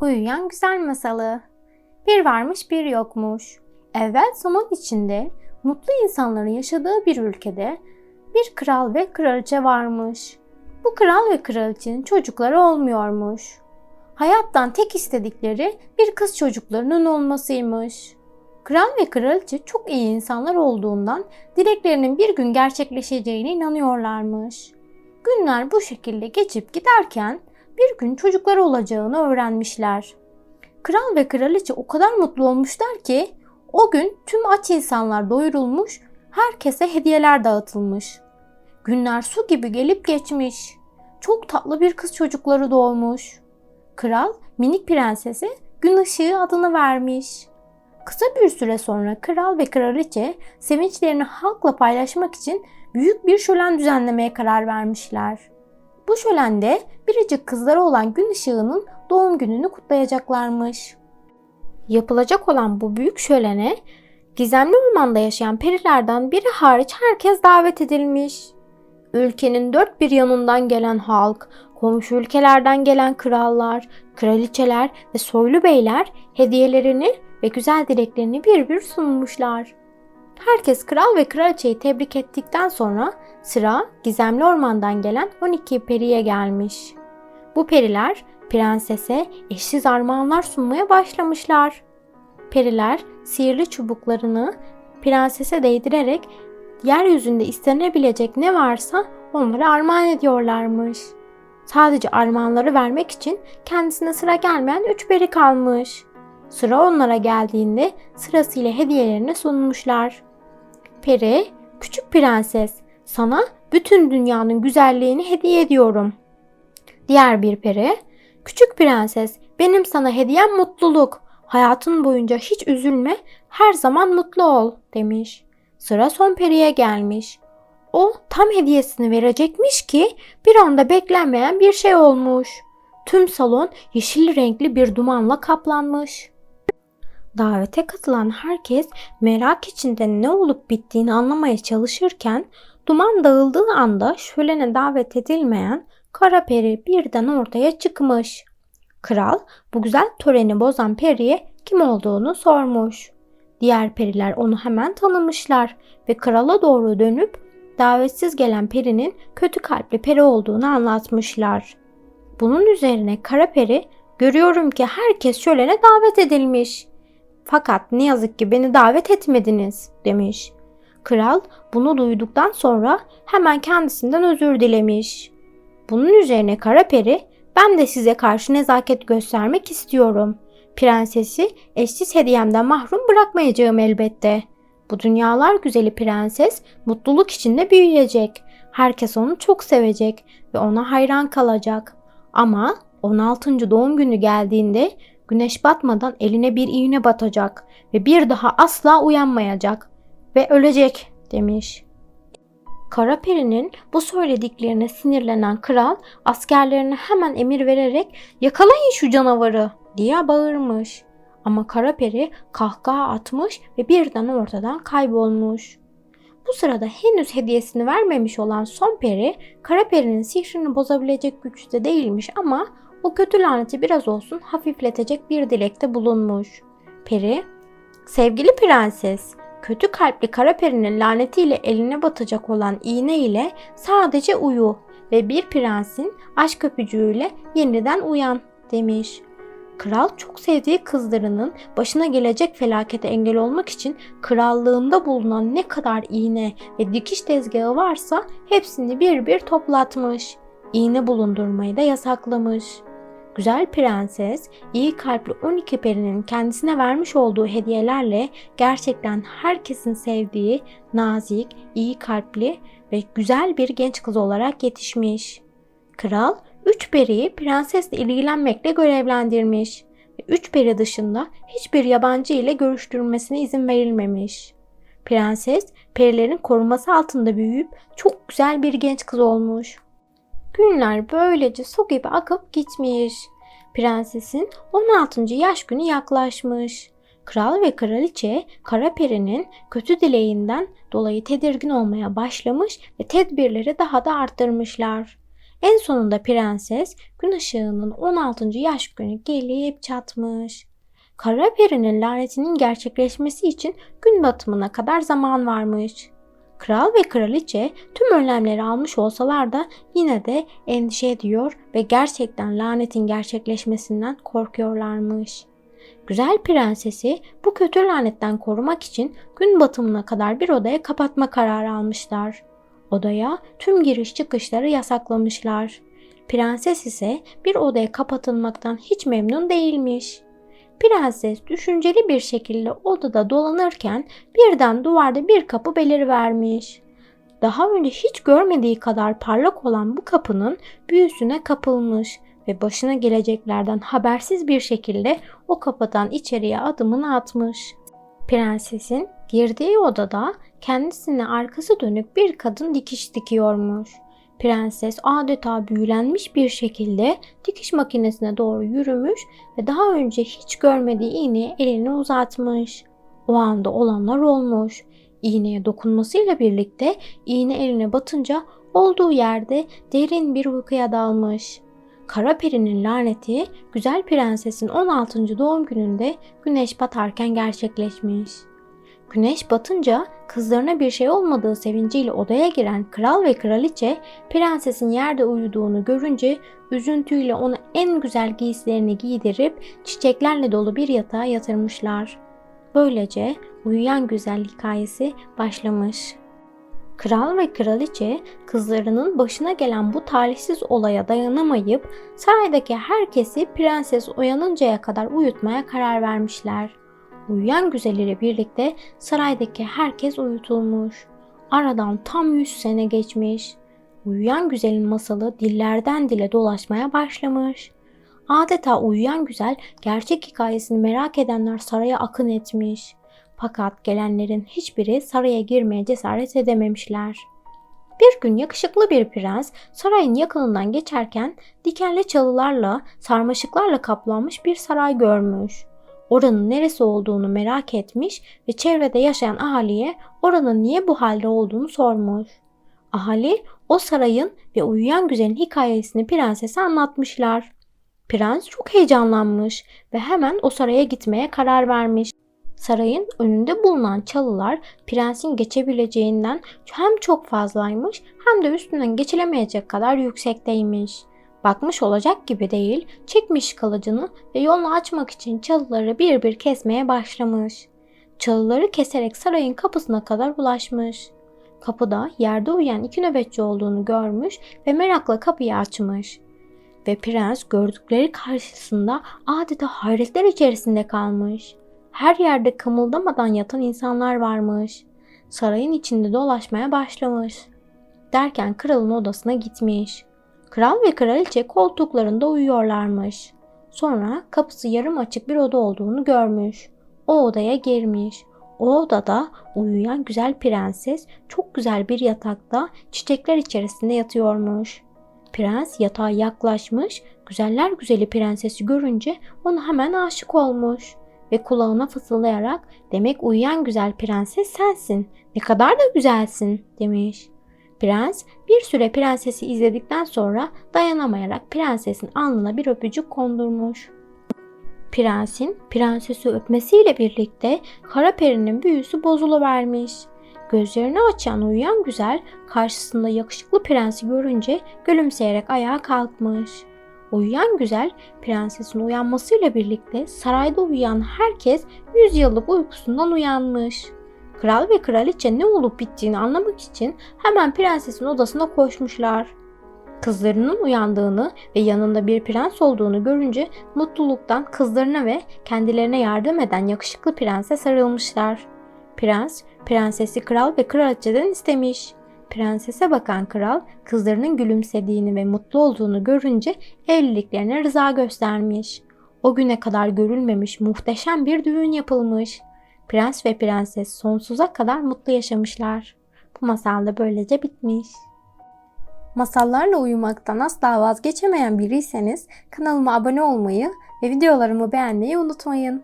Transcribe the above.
Uyuyan Güzel Masalı Bir varmış bir yokmuş. Evvel zaman içinde mutlu insanların yaşadığı bir ülkede bir kral ve kraliçe varmış. Bu kral ve kraliçenin çocukları olmuyormuş. Hayattan tek istedikleri bir kız çocuklarının olmasıymış. Kral ve kraliçe çok iyi insanlar olduğundan dileklerinin bir gün gerçekleşeceğine inanıyorlarmış. Günler bu şekilde geçip giderken bir gün çocukları olacağını öğrenmişler. Kral ve kraliçe o kadar mutlu olmuşlar ki o gün tüm aç insanlar doyurulmuş, herkese hediyeler dağıtılmış. Günler su gibi gelip geçmiş. Çok tatlı bir kız çocukları doğmuş. Kral minik prensese gün ışığı adını vermiş. Kısa bir süre sonra kral ve kraliçe sevinçlerini halkla paylaşmak için büyük bir şölen düzenlemeye karar vermişler. Bu şölende biricik kızları olan gün ışığının doğum gününü kutlayacaklarmış. Yapılacak olan bu büyük şölene gizemli ormanda yaşayan perilerden biri hariç herkes davet edilmiş. Ülkenin dört bir yanından gelen halk, komşu ülkelerden gelen krallar, kraliçeler ve soylu beyler hediyelerini ve güzel dileklerini bir bir sunmuşlar. Herkes kral ve kraliçeyi tebrik ettikten sonra sıra gizemli ormandan gelen 12 periye gelmiş. Bu periler prensese eşsiz armağanlar sunmaya başlamışlar. Periler sihirli çubuklarını prensese değdirerek yeryüzünde istenebilecek ne varsa onlara armağan ediyorlarmış. Sadece armağanları vermek için kendisine sıra gelmeyen üç peri kalmış. Sıra onlara geldiğinde sırasıyla hediyelerini sunmuşlar. Peri, küçük prenses, sana bütün dünyanın güzelliğini hediye ediyorum. Diğer bir peri, küçük prenses, benim sana hediyem mutluluk. Hayatın boyunca hiç üzülme, her zaman mutlu ol demiş. Sıra son periye gelmiş. O tam hediyesini verecekmiş ki bir anda beklenmeyen bir şey olmuş. Tüm salon yeşil renkli bir dumanla kaplanmış. Davete katılan herkes merak içinde ne olup bittiğini anlamaya çalışırken duman dağıldığı anda şölene davet edilmeyen kara peri birden ortaya çıkmış. Kral bu güzel töreni bozan periye kim olduğunu sormuş. Diğer periler onu hemen tanımışlar ve krala doğru dönüp davetsiz gelen perinin kötü kalpli peri olduğunu anlatmışlar. Bunun üzerine kara peri görüyorum ki herkes şölene davet edilmiş. Fakat ne yazık ki beni davet etmediniz demiş. Kral bunu duyduktan sonra hemen kendisinden özür dilemiş. Bunun üzerine kara peri ben de size karşı nezaket göstermek istiyorum. Prensesi eşsiz hediyemden mahrum bırakmayacağım elbette. Bu dünyalar güzeli prenses mutluluk içinde büyüyecek. Herkes onu çok sevecek ve ona hayran kalacak. Ama 16. doğum günü geldiğinde güneş batmadan eline bir iğne batacak ve bir daha asla uyanmayacak ve ölecek demiş. Kara Peri'nin bu söylediklerine sinirlenen kral askerlerine hemen emir vererek yakalayın şu canavarı diye bağırmış. Ama Kara Peri kahkaha atmış ve birden ortadan kaybolmuş. Bu sırada henüz hediyesini vermemiş olan son peri Kara Peri'nin sihrini bozabilecek güçte değilmiş ama o kötü laneti biraz olsun hafifletecek bir dilekte bulunmuş. Peri, sevgili prenses, kötü kalpli kara perinin lanetiyle eline batacak olan iğne ile sadece uyu ve bir prensin aşk öpücüğüyle yeniden uyan demiş. Kral çok sevdiği kızlarının başına gelecek felakete engel olmak için krallığında bulunan ne kadar iğne ve dikiş tezgahı varsa hepsini bir bir toplatmış. İğne bulundurmayı da yasaklamış. Güzel prenses, iyi kalpli 12 perinin kendisine vermiş olduğu hediyelerle gerçekten herkesin sevdiği nazik, iyi kalpli ve güzel bir genç kız olarak yetişmiş. Kral üç periyi prensesle ilgilenmekle görevlendirmiş ve üç peri dışında hiçbir yabancı ile görüştürülmesine izin verilmemiş. Prenses perilerin koruması altında büyüyüp çok güzel bir genç kız olmuş. Günler böylece su gibi akıp gitmiş. Prensesin 16. yaş günü yaklaşmış. Kral ve kraliçe Kara Peri'nin kötü dileğinden dolayı tedirgin olmaya başlamış ve tedbirleri daha da arttırmışlar. En sonunda prenses gün ışığının 16. yaş günü gelip çatmış. Kara perinin lanetinin gerçekleşmesi için gün batımına kadar zaman varmış. Kral ve kraliçe tüm önlemleri almış olsalar da yine de endişe ediyor ve gerçekten lanetin gerçekleşmesinden korkuyorlarmış. Güzel prensesi bu kötü lanetten korumak için gün batımına kadar bir odaya kapatma kararı almışlar. Odaya tüm giriş çıkışları yasaklamışlar. Prenses ise bir odaya kapatılmaktan hiç memnun değilmiş. Prenses düşünceli bir şekilde odada dolanırken birden duvarda bir kapı belirivermiş. Daha önce hiç görmediği kadar parlak olan bu kapının büyüsüne kapılmış ve başına geleceklerden habersiz bir şekilde o kapıdan içeriye adımını atmış. Prensesin girdiği odada kendisine arkası dönük bir kadın dikiş dikiyormuş. Prenses adeta büyülenmiş bir şekilde dikiş makinesine doğru yürümüş ve daha önce hiç görmediği iğneye elini uzatmış. O anda olanlar olmuş. İğneye dokunmasıyla birlikte iğne eline batınca olduğu yerde derin bir uykuya dalmış. Kara perinin laneti güzel prensesin 16. doğum gününde güneş batarken gerçekleşmiş. Güneş batınca kızlarına bir şey olmadığı sevinciyle odaya giren kral ve kraliçe prensesin yerde uyuduğunu görünce üzüntüyle onu en güzel giysilerini giydirip çiçeklerle dolu bir yatağa yatırmışlar. Böylece uyuyan güzel hikayesi başlamış. Kral ve kraliçe kızlarının başına gelen bu talihsiz olaya dayanamayıp saraydaki herkesi prenses uyanıncaya kadar uyutmaya karar vermişler. Uyuyan güzel birlikte saraydaki herkes uyutulmuş. Aradan tam 100 sene geçmiş. Uyuyan güzelin masalı dillerden dile dolaşmaya başlamış. Adeta uyuyan güzel gerçek hikayesini merak edenler saraya akın etmiş. Fakat gelenlerin hiçbiri saraya girmeye cesaret edememişler. Bir gün yakışıklı bir prens sarayın yakınından geçerken dikenli çalılarla, sarmaşıklarla kaplanmış bir saray görmüş. Oranın neresi olduğunu merak etmiş ve çevrede yaşayan ahaliye oranın niye bu halde olduğunu sormuş. Ahali o sarayın ve uyuyan güzelin hikayesini prensese anlatmışlar. Prens çok heyecanlanmış ve hemen o saraya gitmeye karar vermiş. Sarayın önünde bulunan çalılar prensin geçebileceğinden hem çok fazlaymış hem de üstünden geçilemeyecek kadar yüksekteymiş. Bakmış olacak gibi değil, çekmiş kılıcını ve yolunu açmak için çalıları bir bir kesmeye başlamış. Çalıları keserek sarayın kapısına kadar ulaşmış. Kapıda yerde uyuyan iki nöbetçi olduğunu görmüş ve merakla kapıyı açmış. Ve prens gördükleri karşısında adeta hayretler içerisinde kalmış. Her yerde kımıldamadan yatan insanlar varmış. Sarayın içinde dolaşmaya başlamış. Derken kralın odasına gitmiş. Kral ve kraliçe koltuklarında uyuyorlarmış. Sonra kapısı yarım açık bir oda olduğunu görmüş. O odaya girmiş. O odada uyuyan güzel prenses çok güzel bir yatakta çiçekler içerisinde yatıyormuş. Prens yatağa yaklaşmış, güzeller güzeli prensesi görünce ona hemen aşık olmuş ve kulağına fısıldayarak demek uyuyan güzel prenses sensin. Ne kadar da güzelsin demiş. Prens bir süre prensesi izledikten sonra dayanamayarak prensesin alnına bir öpücük kondurmuş. Prensin prensesi öpmesiyle birlikte kara perinin büyüsü bozuluvermiş. Gözlerini açan uyuyan güzel karşısında yakışıklı prensi görünce gülümseyerek ayağa kalkmış. Uyuyan güzel prensesin uyanmasıyla birlikte sarayda uyuyan herkes 100 yıllık uykusundan uyanmış. Kral ve kraliçe ne olup bittiğini anlamak için hemen prensesin odasına koşmuşlar. Kızlarının uyandığını ve yanında bir prens olduğunu görünce mutluluktan kızlarına ve kendilerine yardım eden yakışıklı prense sarılmışlar. Prens, prensesi kral ve kraliçeden istemiş. Prensese bakan kral kızlarının gülümsediğini ve mutlu olduğunu görünce evliliklerine rıza göstermiş. O güne kadar görülmemiş muhteşem bir düğün yapılmış. Prens ve prenses sonsuza kadar mutlu yaşamışlar. Bu masal da böylece bitmiş. Masallarla uyumaktan asla vazgeçemeyen biriyseniz kanalıma abone olmayı ve videolarımı beğenmeyi unutmayın.